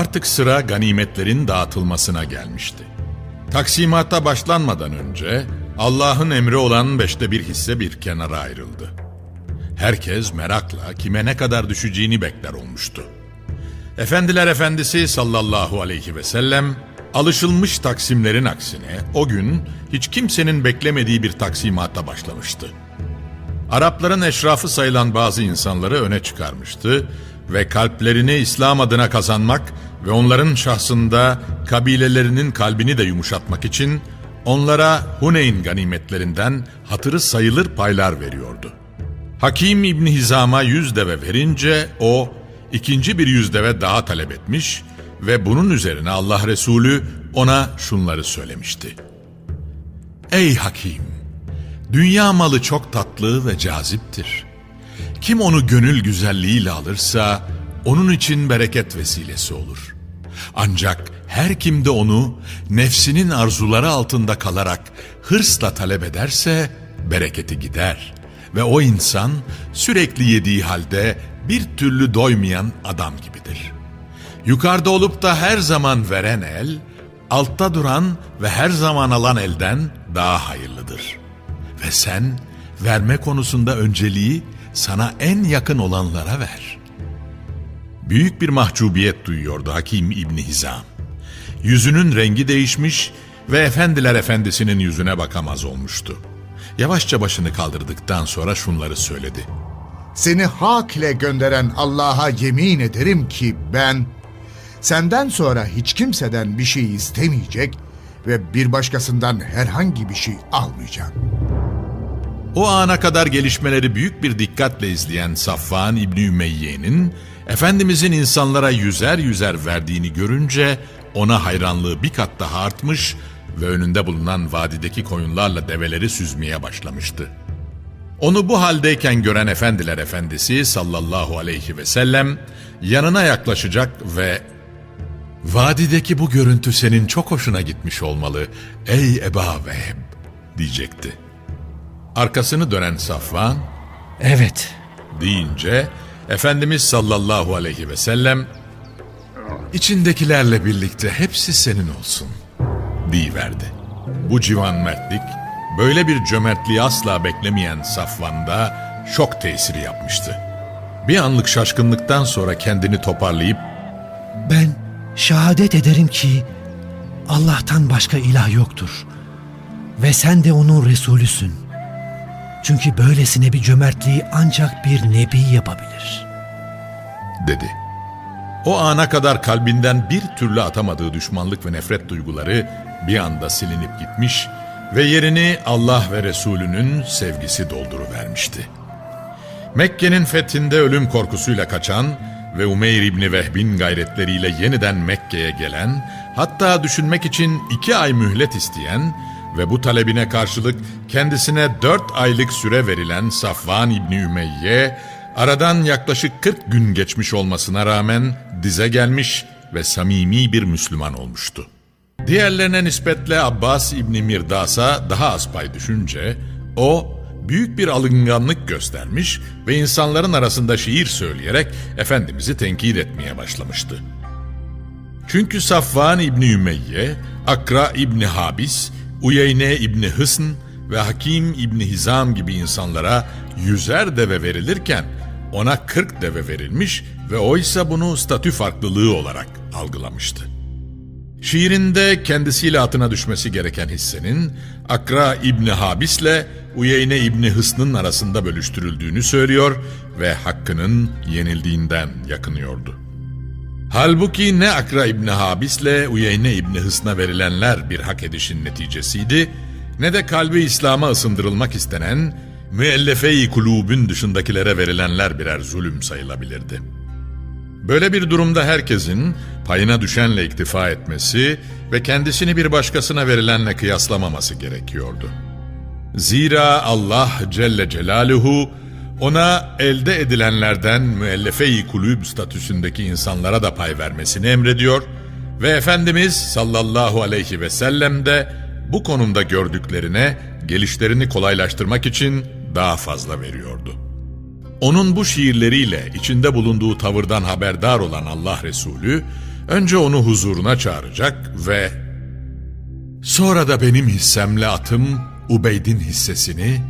Artık sıra ganimetlerin dağıtılmasına gelmişti. Taksimata başlanmadan önce Allah'ın emri olan beşte bir hisse bir kenara ayrıldı. Herkes merakla kime ne kadar düşeceğini bekler olmuştu. Efendiler Efendisi sallallahu aleyhi ve sellem alışılmış taksimlerin aksine o gün hiç kimsenin beklemediği bir taksimata başlamıştı. Arapların eşrafı sayılan bazı insanları öne çıkarmıştı ve kalplerini İslam adına kazanmak ve onların şahsında kabilelerinin kalbini de yumuşatmak için onlara Huneyn ganimetlerinden hatırı sayılır paylar veriyordu. Hakim İbni Hizam'a yüz deve verince o ikinci bir yüz deve daha talep etmiş ve bunun üzerine Allah Resulü ona şunları söylemişti. Ey Hakim! Dünya malı çok tatlı ve caziptir. Kim onu gönül güzelliğiyle alırsa onun için bereket vesilesi olur. Ancak her kim de onu nefsinin arzuları altında kalarak hırsla talep ederse bereketi gider ve o insan sürekli yediği halde bir türlü doymayan adam gibidir. Yukarıda olup da her zaman veren el, altta duran ve her zaman alan elden daha hayırlıdır. Ve sen verme konusunda önceliği sana en yakın olanlara ver. Büyük bir mahcubiyet duyuyordu Hakim İbni Hizam. Yüzünün rengi değişmiş ve efendiler efendisinin yüzüne bakamaz olmuştu. Yavaşça başını kaldırdıktan sonra şunları söyledi. Seni hak ile gönderen Allah'a yemin ederim ki ben senden sonra hiç kimseden bir şey istemeyecek ve bir başkasından herhangi bir şey almayacağım. O ana kadar gelişmeleri büyük bir dikkatle izleyen Safvan İbni Ümeyye'nin Efendimizin insanlara yüzer yüzer verdiğini görünce ona hayranlığı bir kat daha artmış ve önünde bulunan vadideki koyunlarla develeri süzmeye başlamıştı. Onu bu haldeyken gören efendiler efendisi sallallahu aleyhi ve sellem yanına yaklaşacak ve Vadideki bu görüntü senin çok hoşuna gitmiş olmalı ey Eba Vehb diyecekti. Arkasını dönen Safvan Evet, deyince Efendimiz sallallahu aleyhi ve sellem içindekilerle birlikte hepsi senin olsun deyiverdi. Bu civan mertlik böyle bir cömertliği asla beklemeyen Safvan'da şok tesiri yapmıştı. Bir anlık şaşkınlıktan sonra kendini toparlayıp ben şehadet ederim ki Allah'tan başka ilah yoktur. Ve sen de onun Resulüsün. Çünkü böylesine bir cömertliği ancak bir nebi yapabilir. dedi. O ana kadar kalbinden bir türlü atamadığı düşmanlık ve nefret duyguları bir anda silinip gitmiş ve yerini Allah ve Resulünün sevgisi dolduruvermişti. Mekke'nin fethinde ölüm korkusuyla kaçan ve Umeyr İbni Vehb'in gayretleriyle yeniden Mekke'ye gelen, hatta düşünmek için iki ay mühlet isteyen ve bu talebine karşılık kendisine dört aylık süre verilen Safvan İbni Ümeyye, aradan yaklaşık 40 gün geçmiş olmasına rağmen dize gelmiş ve samimi bir Müslüman olmuştu. Diğerlerine nispetle Abbas İbni Mirdas'a daha az pay düşünce, o büyük bir alınganlık göstermiş ve insanların arasında şiir söyleyerek Efendimiz'i tenkit etmeye başlamıştı. Çünkü Safvan İbni Ümeyye, Akra İbni Habis, Uyeyne İbni Hısn ve Hakim İbni Hizam gibi insanlara yüzer deve verilirken ona kırk deve verilmiş ve oysa bunu statü farklılığı olarak algılamıştı. Şiirinde kendisiyle atına düşmesi gereken hissenin Akra İbni Habis'le Uyeyne İbni Hısn'ın arasında bölüştürüldüğünü söylüyor ve hakkının yenildiğinden yakınıyordu. Halbuki ne Akra İbni Habis'le Uyeyne İbni Hısn'a verilenler bir hak edişin neticesiydi, ne de kalbi İslam'a ısındırılmak istenen müellefe-i kulubün dışındakilere verilenler birer zulüm sayılabilirdi. Böyle bir durumda herkesin payına düşenle iktifa etmesi ve kendisini bir başkasına verilenle kıyaslamaması gerekiyordu. Zira Allah Celle Celaluhu ona elde edilenlerden müellefe-i kulüb statüsündeki insanlara da pay vermesini emrediyor ve Efendimiz sallallahu aleyhi ve sellem de bu konumda gördüklerine gelişlerini kolaylaştırmak için daha fazla veriyordu. Onun bu şiirleriyle içinde bulunduğu tavırdan haberdar olan Allah Resulü, Önce onu huzuruna çağıracak ve sonra da benim hissemle atım Ubeyd'in hissesini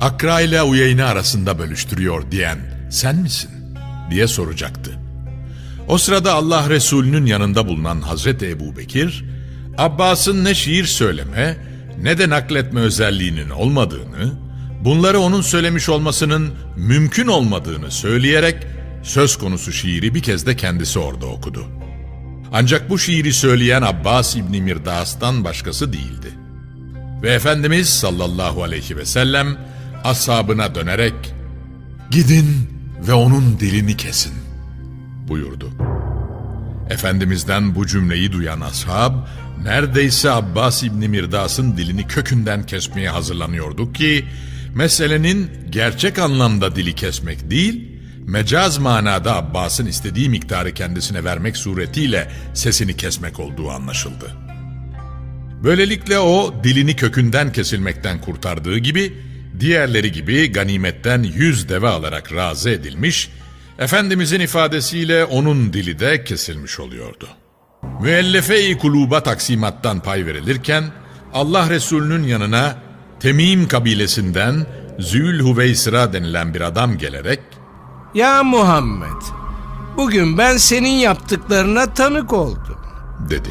Akra ile Uyeyne arasında bölüştürüyor diyen sen misin? diye soracaktı. O sırada Allah Resulü'nün yanında bulunan Hazreti Ebu Bekir, Abbas'ın ne şiir söyleme ne de nakletme özelliğinin olmadığını, bunları onun söylemiş olmasının mümkün olmadığını söyleyerek söz konusu şiiri bir kez de kendisi orada okudu. Ancak bu şiiri söyleyen Abbas İbni Mirdas'tan başkası değildi. Ve Efendimiz sallallahu aleyhi ve sellem ashabına dönerek gidin ve onun dilini kesin buyurdu. Efendimizden bu cümleyi duyan ashab neredeyse Abbas İbni Mirdas'ın dilini kökünden kesmeye hazırlanıyordu ki meselenin gerçek anlamda dili kesmek değil mecaz manada Abbas'ın istediği miktarı kendisine vermek suretiyle sesini kesmek olduğu anlaşıldı. Böylelikle o dilini kökünden kesilmekten kurtardığı gibi diğerleri gibi ganimetten yüz deve alarak razı edilmiş, Efendimizin ifadesiyle onun dili de kesilmiş oluyordu. Müellefe-i kuluba taksimattan pay verilirken Allah Resulü'nün yanına Temim kabilesinden Zül Hüveysira denilen bir adam gelerek Ya Muhammed, bugün ben senin yaptıklarına tanık oldum. dedi.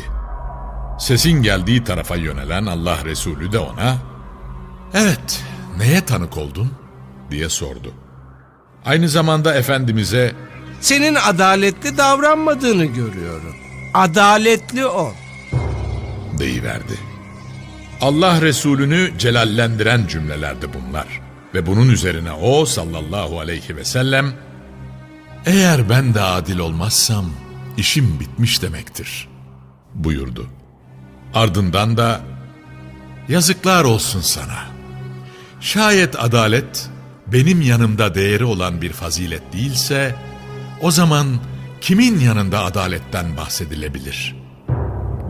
Sesin geldiği tarafa yönelen Allah Resulü de ona "Evet, neye tanık oldun?" diye sordu. Aynı zamanda efendimize Senin adaletli davranmadığını görüyorum. Adaletli ol. deyiverdi. Allah Resulünü celallendiren cümlelerdi bunlar. Ve bunun üzerine o sallallahu aleyhi ve sellem eğer ben de adil olmazsam işim bitmiş demektir buyurdu. Ardından da yazıklar olsun sana. Şayet adalet benim yanımda değeri olan bir fazilet değilse o zaman kimin yanında adaletten bahsedilebilir?''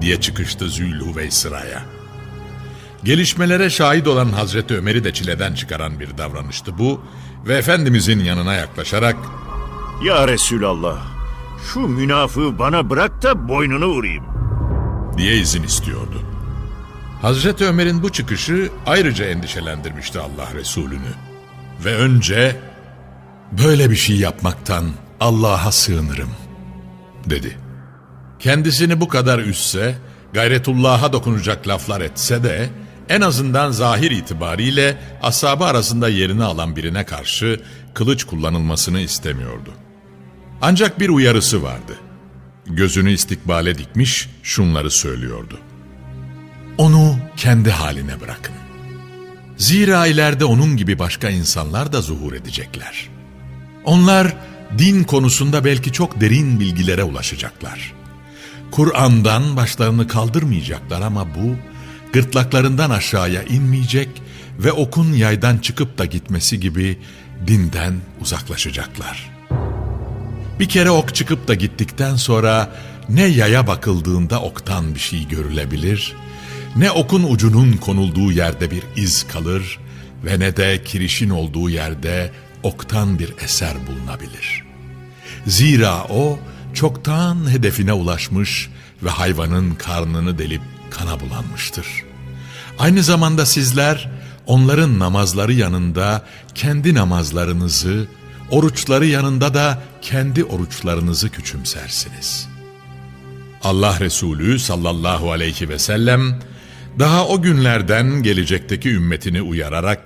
diye çıkıştı Zülhüveysıra'ya. Gelişmelere şahit olan Hazreti Ömer'i de çileden çıkaran bir davranıştı bu ve Efendimizin yanına yaklaşarak Ya Resulallah, şu münafığı bana bırak da boynunu vurayım. diye izin istiyordu. Hazreti Ömer'in bu çıkışı ayrıca endişelendirmişti Allah Resulü'nü. Ve önce böyle bir şey yapmaktan Allah'a sığınırım dedi. Kendisini bu kadar üsse, gayretullah'a dokunacak laflar etse de en azından zahir itibariyle ashabı arasında yerini alan birine karşı kılıç kullanılmasını istemiyordu. Ancak bir uyarısı vardı. Gözünü istikbale dikmiş şunları söylüyordu. Onu kendi haline bırakın. Zira ileride onun gibi başka insanlar da zuhur edecekler. Onlar din konusunda belki çok derin bilgilere ulaşacaklar. Kur'an'dan başlarını kaldırmayacaklar ama bu gırtlaklarından aşağıya inmeyecek ve okun yaydan çıkıp da gitmesi gibi dinden uzaklaşacaklar. Bir kere ok çıkıp da gittikten sonra ne yaya bakıldığında oktan bir şey görülebilir, ne okun ucunun konulduğu yerde bir iz kalır ve ne de kirişin olduğu yerde oktan bir eser bulunabilir. Zira o çoktan hedefine ulaşmış ve hayvanın karnını delip kana bulanmıştır. Aynı zamanda sizler onların namazları yanında kendi namazlarınızı, oruçları yanında da kendi oruçlarınızı küçümsersiniz. Allah Resulü sallallahu aleyhi ve sellem daha o günlerden gelecekteki ümmetini uyararak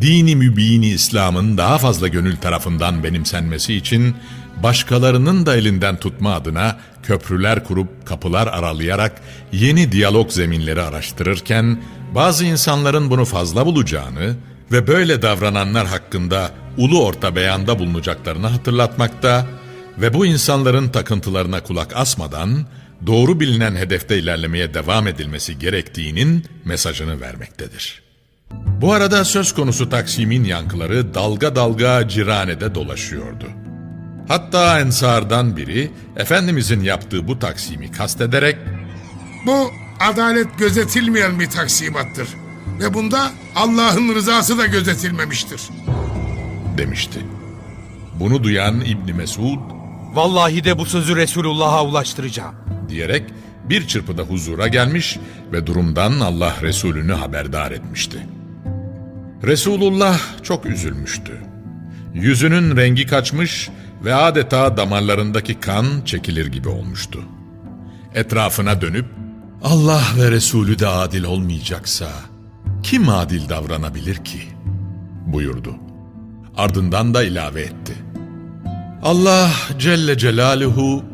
dini mübini İslam'ın daha fazla gönül tarafından benimsenmesi için başkalarının da elinden tutma adına köprüler kurup kapılar aralayarak yeni diyalog zeminleri araştırırken bazı insanların bunu fazla bulacağını ve böyle davrananlar hakkında ulu orta beyanda bulunacaklarını hatırlatmakta ve bu insanların takıntılarına kulak asmadan doğru bilinen hedefte ilerlemeye devam edilmesi gerektiğinin mesajını vermektedir. Bu arada söz konusu Taksim'in yankıları dalga dalga Cirane'de dolaşıyordu. Hatta Ensar'dan biri Efendimizin yaptığı bu Taksim'i kastederek Bu adalet gözetilmeyen bir taksimattır. Ve bunda Allah'ın rızası da gözetilmemiştir. demişti. Bunu duyan İbni Mesud Vallahi de bu sözü Resulullah'a ulaştıracağım. Diyerek bir çırpıda huzura gelmiş ve durumdan Allah Resulünü haberdar etmişti. Resulullah çok üzülmüştü. Yüzünün rengi kaçmış ve adeta damarlarındaki kan çekilir gibi olmuştu. Etrafına dönüp Allah ve Resulü de adil olmayacaksa kim adil davranabilir ki? buyurdu. Ardından da ilave etti. Allah Celle Celaluhu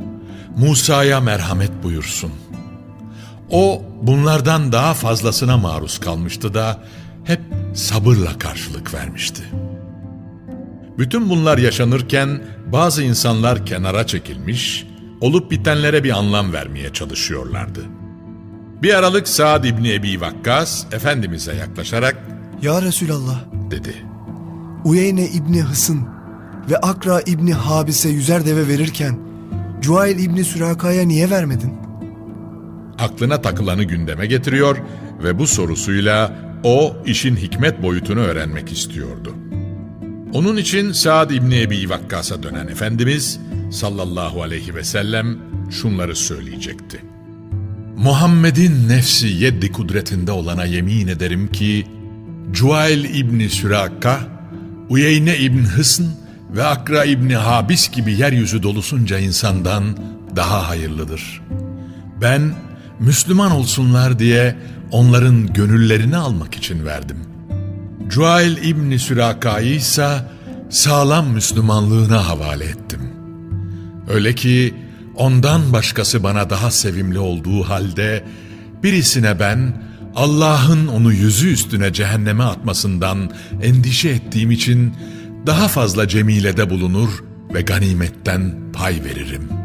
Musa'ya merhamet buyursun. O bunlardan daha fazlasına maruz kalmıştı da hep sabırla karşılık vermişti. Bütün bunlar yaşanırken bazı insanlar kenara çekilmiş, olup bitenlere bir anlam vermeye çalışıyorlardı. Bir aralık Saad İbni Ebi Vakkas Efendimiz'e yaklaşarak Ya Resulallah, dedi. Uyeyne İbni Hısın ve Akra İbni Habis'e yüzer deve verirken Cuail İbni Süraka'ya niye vermedin? aklına takılanı gündeme getiriyor ve bu sorusuyla o işin hikmet boyutunu öğrenmek istiyordu. Onun için Saad İbni Ebi Vakkas'a dönen Efendimiz sallallahu aleyhi ve sellem şunları söyleyecekti. Muhammed'in nefsi yeddi kudretinde olana yemin ederim ki Cuail İbni Süraka, Uyeyne İbni Hısn ve Akra İbni Habis gibi yeryüzü dolusunca insandan daha hayırlıdır.'' Ben Müslüman olsunlar diye onların gönüllerini almak için verdim. Cuail İbni Süraka'yı ise sağlam Müslümanlığına havale ettim. Öyle ki ondan başkası bana daha sevimli olduğu halde birisine ben Allah'ın onu yüzü üstüne cehenneme atmasından endişe ettiğim için daha fazla cemilede bulunur ve ganimetten pay veririm.''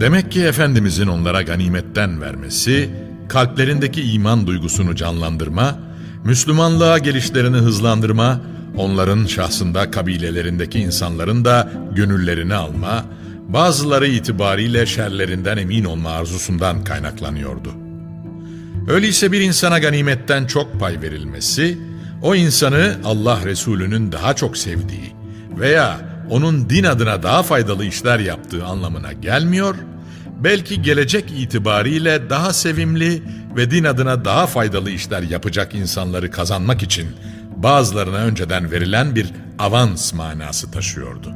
Demek ki Efendimizin onlara ganimetten vermesi, kalplerindeki iman duygusunu canlandırma, Müslümanlığa gelişlerini hızlandırma, onların şahsında kabilelerindeki insanların da gönüllerini alma, bazıları itibariyle şerlerinden emin olma arzusundan kaynaklanıyordu. Öyleyse bir insana ganimetten çok pay verilmesi, o insanı Allah Resulü'nün daha çok sevdiği veya onun din adına daha faydalı işler yaptığı anlamına gelmiyor, belki gelecek itibariyle daha sevimli ve din adına daha faydalı işler yapacak insanları kazanmak için bazılarına önceden verilen bir avans manası taşıyordu.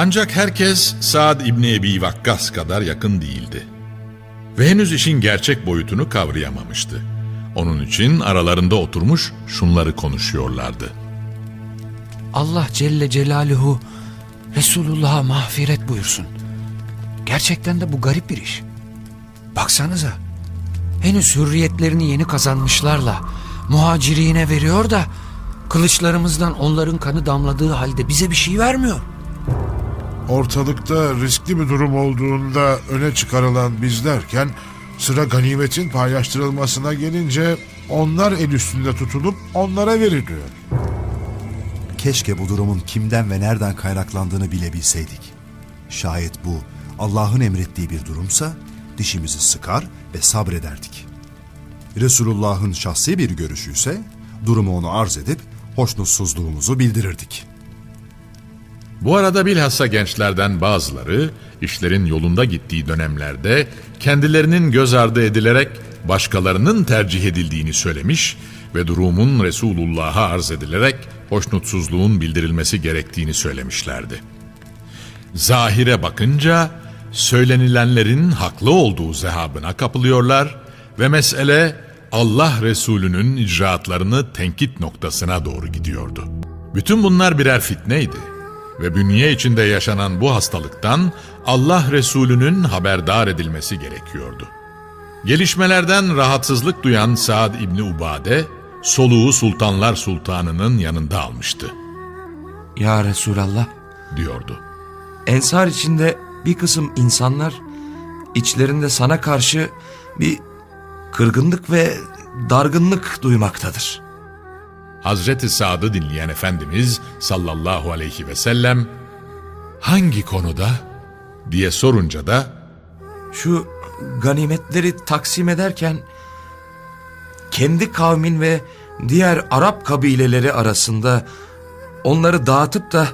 Ancak herkes Saad İbni Ebi Vakkas kadar yakın değildi. Ve henüz işin gerçek boyutunu kavrayamamıştı. Onun için aralarında oturmuş şunları konuşuyorlardı. Allah Celle Celaluhu Resulullah'a mağfiret buyursun. Gerçekten de bu garip bir iş. Baksanıza. Henüz hürriyetlerini yeni kazanmışlarla muhacirine veriyor da kılıçlarımızdan onların kanı damladığı halde bize bir şey vermiyor. Ortalıkta riskli bir durum olduğunda öne çıkarılan bizlerken sıra ganimetin paylaştırılmasına gelince onlar el üstünde tutulup onlara veriliyor. Keşke bu durumun kimden ve nereden kaynaklandığını bilebilseydik. Şayet bu Allah'ın emrettiği bir durumsa dişimizi sıkar ve sabrederdik. Resulullah'ın şahsi bir görüşü ise durumu onu arz edip hoşnutsuzluğumuzu bildirirdik. Bu arada bilhassa gençlerden bazıları işlerin yolunda gittiği dönemlerde kendilerinin göz ardı edilerek başkalarının tercih edildiğini söylemiş ve durumun Resulullah'a arz edilerek hoşnutsuzluğun bildirilmesi gerektiğini söylemişlerdi. Zahire bakınca söylenilenlerin haklı olduğu zehabına kapılıyorlar ve mesele Allah Resulü'nün icraatlarını tenkit noktasına doğru gidiyordu. Bütün bunlar birer fitneydi ve bünye içinde yaşanan bu hastalıktan Allah Resulü'nün haberdar edilmesi gerekiyordu. Gelişmelerden rahatsızlık duyan Saad İbni Ubade, soluğu Sultanlar Sultanı'nın yanında almıştı, Ya Resulallah, diyordu. Ensar içinde bir kısım insanlar içlerinde sana karşı bir kırgınlık ve dargınlık duymaktadır. Hazreti Saad'ı dinleyen Efendimiz sallallahu aleyhi ve sellem, hangi konuda diye sorunca da Şu ganimetleri taksim ederken kendi kavmin ve diğer Arap kabileleri arasında onları dağıtıp da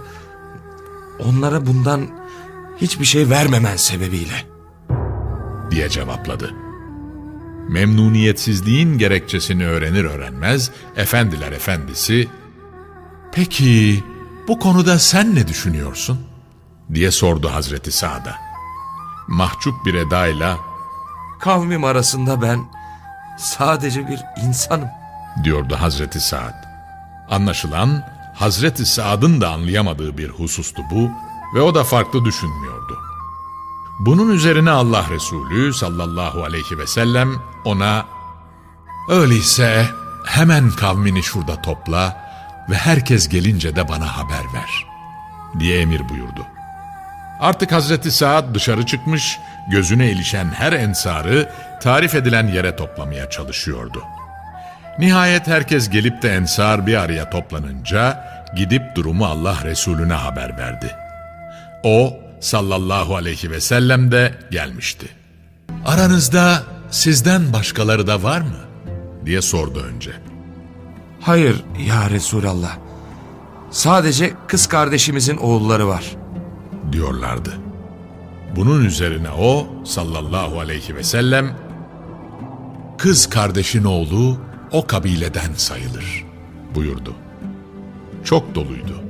onlara bundan hiçbir şey vermemen sebebiyle. diye cevapladı. Memnuniyetsizliğin gerekçesini öğrenir öğrenmez efendiler efendisi "Peki bu konuda sen ne düşünüyorsun?" diye sordu Hazreti Sa'da. Mahcup bir edayla Kavmim arasında ben sadece bir insanım. diyordu Hazreti Sa'd. Anlaşılan Hazreti Sa'd'ın da anlayamadığı bir husustu bu ve o da farklı düşünmüyordu. Bunun üzerine Allah Resulü sallallahu aleyhi ve sellem ona Öyleyse hemen kavmini şurada topla ve herkes gelince de bana haber ver diye emir buyurdu. Artık Hazreti Saad dışarı çıkmış, gözüne ilişen her ensarı tarif edilen yere toplamaya çalışıyordu. Nihayet herkes gelip de ensar bir araya toplanınca gidip durumu Allah Resulüne haber verdi. O sallallahu aleyhi ve sellem de gelmişti. Aranızda sizden başkaları da var mı? diye sordu önce. Hayır ya Resulallah. Sadece kız kardeşimizin oğulları var. diyorlardı. Bunun üzerine o sallallahu aleyhi ve sellem kız kardeşin oğlu o kabileden sayılır buyurdu. Çok doluydu.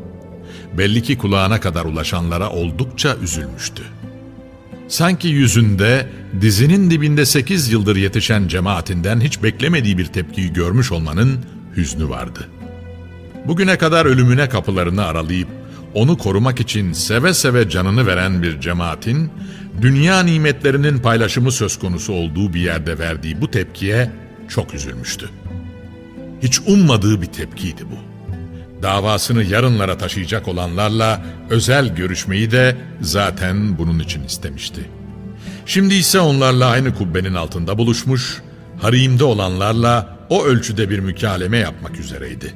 Belli ki kulağına kadar ulaşanlara oldukça üzülmüştü. Sanki yüzünde dizinin dibinde sekiz yıldır yetişen cemaatinden hiç beklemediği bir tepkiyi görmüş olmanın hüznü vardı. Bugüne kadar ölümüne kapılarını aralayıp onu korumak için seve seve canını veren bir cemaatin dünya nimetlerinin paylaşımı söz konusu olduğu bir yerde verdiği bu tepkiye çok üzülmüştü. Hiç ummadığı bir tepkiydi bu. Davasını yarınlara taşıyacak olanlarla özel görüşmeyi de zaten bunun için istemişti. Şimdi ise onlarla aynı kubbenin altında buluşmuş, harimde olanlarla o ölçüde bir mükaleme yapmak üzereydi.